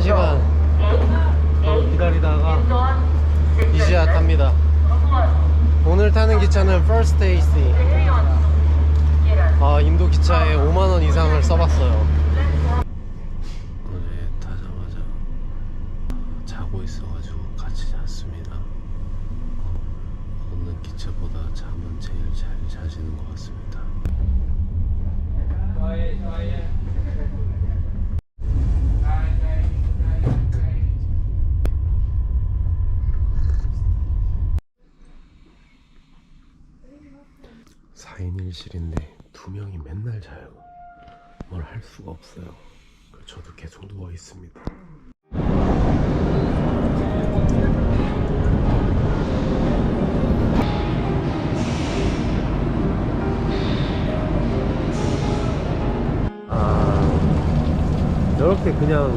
한 시간 더 기다리다가 이제야 탑니다. 오늘 타는 기차는 First AC. 아 인도 기차에 5만 원 이상을 써봤어요. 어제 타자마자 자고 있어가지고 같이 잤습니다. 어느 기차보다 잠은 제일 잘 자시는 것 같습니다. 사인일실인데 두 명이 맨날 자요. 뭘 할 수가 없어요. 저도 계속 누워 있습니다. 아, 이렇게 그냥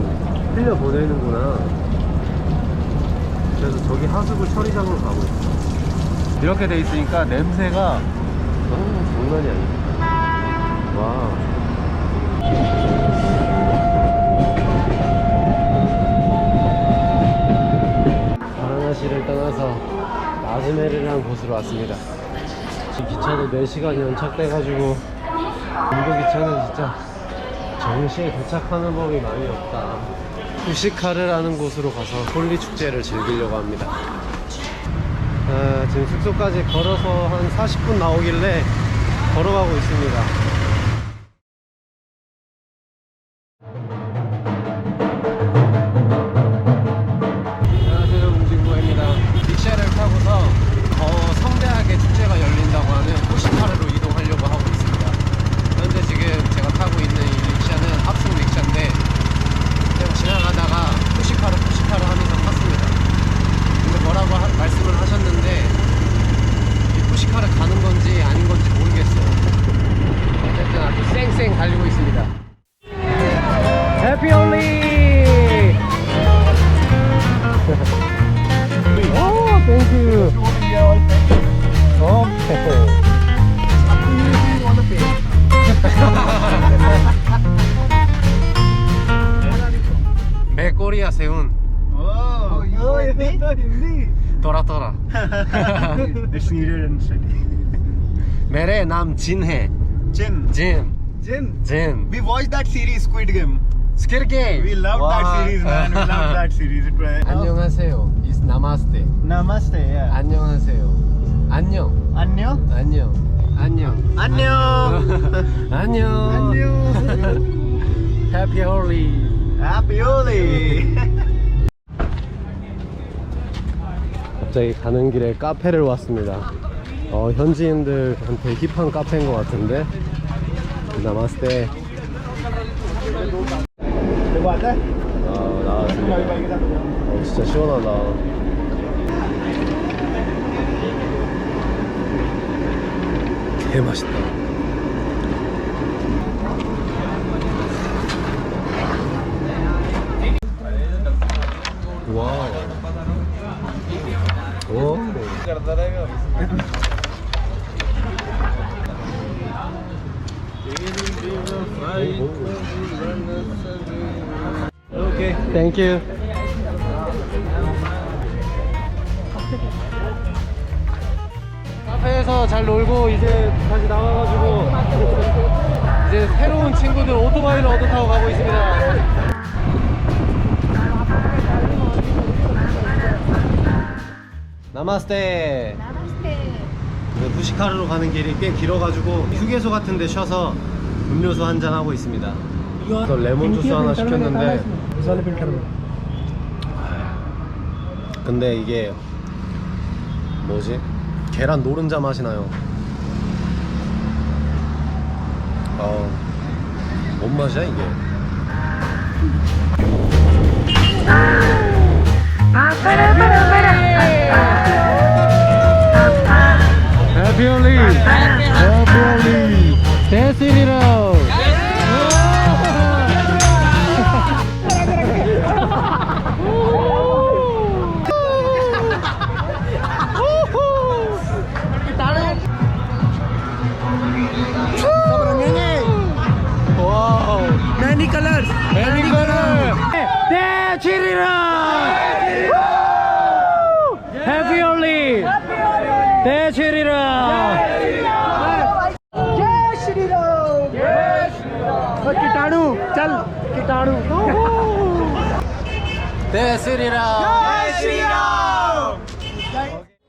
흘려 보내는구나. 그래서 저기 하수구 처리장으로 가고 있어. 이렇게 돼 있으니까 냄새가 어, 장난이 아니야. 와. 바라나시를 떠나서 나즈메르라는 곳으로 왔습니다. 이 기차도 4시간 연착돼가지고 인도 기차는 진짜 정시에 도착하는 법이 많이 없다. 후시카르라는 곳으로 가서 홀리 축제를 즐기려고 합니다. 아, 지금 숙소까지 걸어서 한 40분 나오길래 걸어가고 있습니다. it's needed and steady. मेरे नाम जिन है Chin, जिन Jin. जिन we watched that series Squid Game. 스킬 게임. We loved that series, man. We loved that series. It was, 안녕하세요. Is 나마스테. Namaste, yeah. 안녕하세요. 안녕. Anyo? 안녕. 안녕. Anyo! 안녕. 해피 홀리. Happy Holi! 갑자기 가는 길에 카페를 왔습니다. 어, 현지인들한테 힙한 카페인 것 같은데? 나마스테. 아 나왔습니다 어, 진짜 시원하다. 개 맛있다. 땡큐. 카페에서 잘 놀고 이제 다시 나와가지고 이제 새로운 친구들 오토바이를 얻어 타고 가고 있습니다. 나마스테. 나마스테. 네, 부시카르로 가는 길이 꽤 길어가지고 휴게소 같은 데 쉬어서 음료수 한잔 하고 있습니다. 또 레몬 주스 하나 시켰는데 근데 이게 뭐지? 계란 노른자 맛이 나요. 어, 뭔 맛이야 이게? 해피홀리! 해피홀리! 대스리로! 대치리라. Happy Holi. 대치리라. कीटाणु चल कीटाणु 대치리라.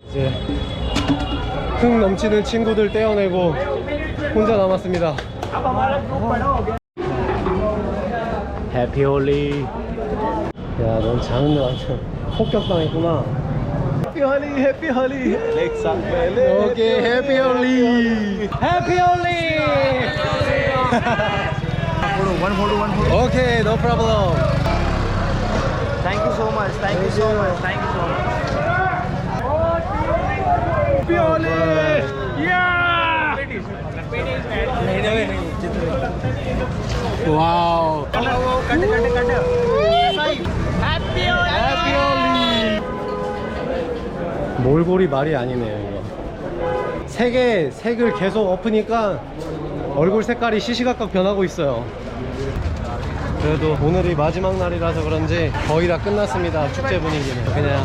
이제 흥 넘치는 친구들 떼어내고 혼자 남았습니다. 해피 홀리. 야, 넌 Happy 완전 폭격당했구나. happy holi happy holi 렉사. 오케이, One 홀리. One 홀리. Okay, no problem. Thank you so much. Thank you so much. Thank you so much. Happy Holi! Yeah! Wow! Cut, cut, cut, cut. 몰골이 말이 아니네요, 이거. 색에 색을 계속 엎으니까 얼굴 색깔이 시시각각 변하고 있어요. 그래도 오늘이 마지막 날이라서 그런지 거의 다 끝났습니다. 축제 분위기는. 그냥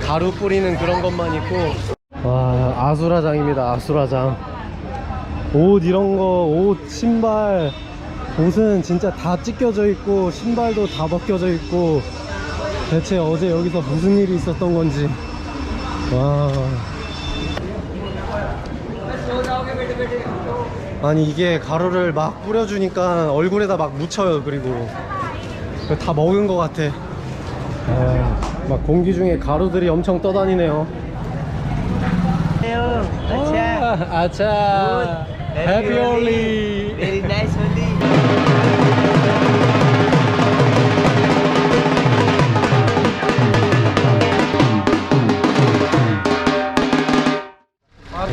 가루 뿌리는 그런 것만 있고. 와, 아수라장입니다. 아수라장. 옷 이런 거, 옷, 신발, 옷은 진짜 다 찢겨져 있고, 신발도 다 벗겨져 있고, 대체 어제 여기서 무슨 일이 있었던 건지. 와. 아니 이게 가루를 막 뿌려주니까 얼굴에다 막 묻혀요 그리고. 다 먹은 것 같아. 아, 막 공기 중에 가루들이 엄청 떠다니네요. 아차. 아, 아차. 해피 올리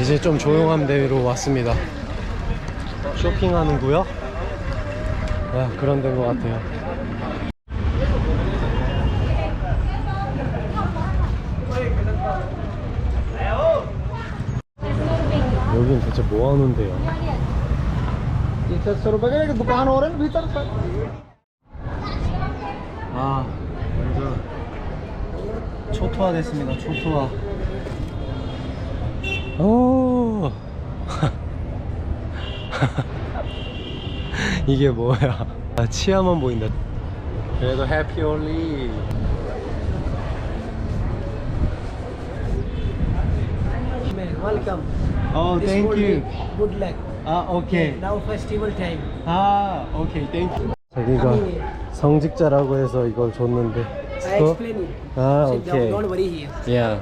이제 좀 조용한 데로 왔습니다. 쇼핑하는구요? 아, 그런 데인 것 같아요. 여긴 대체 뭐 하는데요? 아, 완전 초토화 됐습니다. 초토화. 오 이게 뭐야 아, 치아만 보인다 그래도 해피 홀리 Welcome. 어 This 땡큐 Holi, Good luck. 아 오케이 Now festival time. 아 오케이 땡큐 자기가 성직자라고 해서 이걸 줬는데 I explain you. 아 오케이 Don't worry here. 야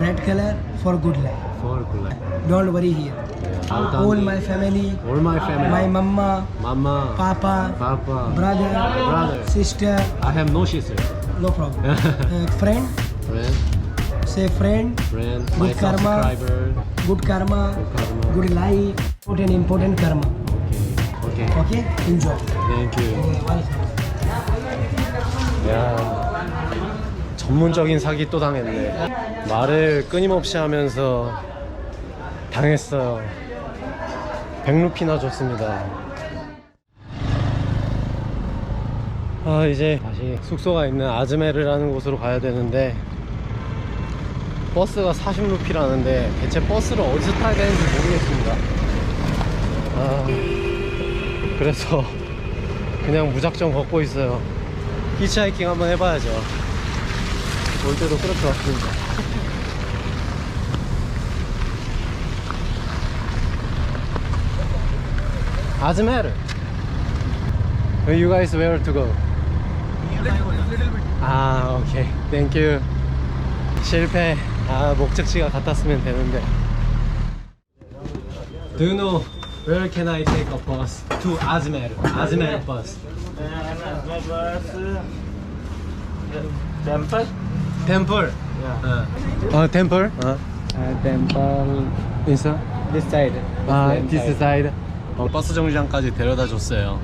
Red color for good life. For good life. Don't worry here. All my family, All my family my mama, Mama papa, Papa brother, Brother. sister, I have no sister no problem. Uh, friend, Friend say friend, Friend Good My karma. good karma, Good karma. good life, important important karma. Okay Okay, Okay. enjoy. Thank you Okay, welcome. 야 전문적인 사기 또 당했네. 말을 끊임없이 하면서 당했어요. 100루피나 줬습니다. 아 이제 다시 숙소가 있는 아즈메르라는 곳으로 가야 되는데 버스가 40루피라는데 대체 버스를 어디서 타야 되는지 모르겠습니다. 아 그래서 그냥 무작정 걷고 있어요. 히치하이킹 한번 해봐야죠 올 때도 그렇게 왔습니다 아즈메르 You guys where to go? 아 오케이 땡큐 실패 아 목적지가 같았으면 되는데 Do you know where can I take a bus to Azmer? Azmer bus Temple? Temple 어 템플 어 temple 인사? This side. 아, Left 디스 side. 사이드. 어, 버스 정류장까지 데려다 줬어요.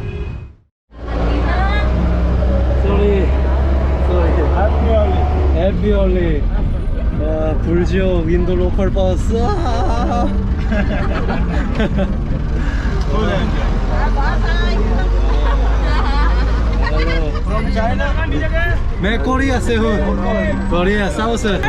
쏘리, 쏘리. 해피 홀리. 와, 불지옥 인도 로컬 버스. 아. From China. 네, 코리아 세훈. 코리아 사우스.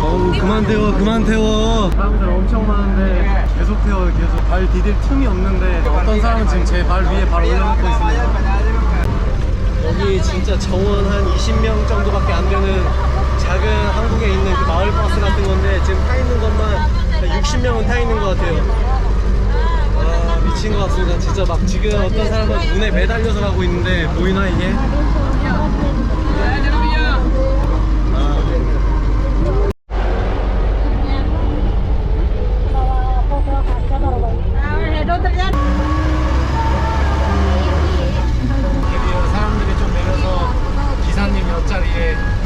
어우, 그만 태워, 그만 태워. 사람들 엄청 많은데 계속 태워, 계속 발 디딜 틈이 없는데 어떤 사람은 지금 제 발 위에 발 올려놓고 있습니다. 여기 진짜 정원 한 20명 정도밖에 안 되는 작은 한국에 있는 그 마을 버스 같은 건데 지금 타 있는 것만 60명은 타 있는 것 같아요. 아 미친 것 같습니다. 진짜 막 지금 어떤 사람은 문에 매달려서 가고 있는데 보이나 이게? 드디어 사람들이 좀 내려서 기사님 옆자리에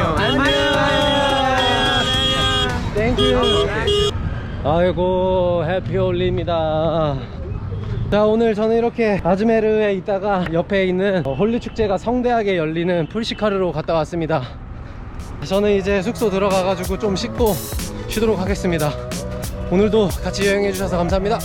안녕. 안녕. 땡큐. 아이고 해피홀리입니다. 자 오늘 저는 이렇게 아즈메르에 있다가 옆에 있는 어, 홀리 축제가 성대하게 열리는 풀시카르로 갔다 왔습니다. 저는 이제 숙소 들어가 가지고 좀 씻고 쉬도록 하겠습니다. 오늘도 같이 여행해 주셔서 감사합니다.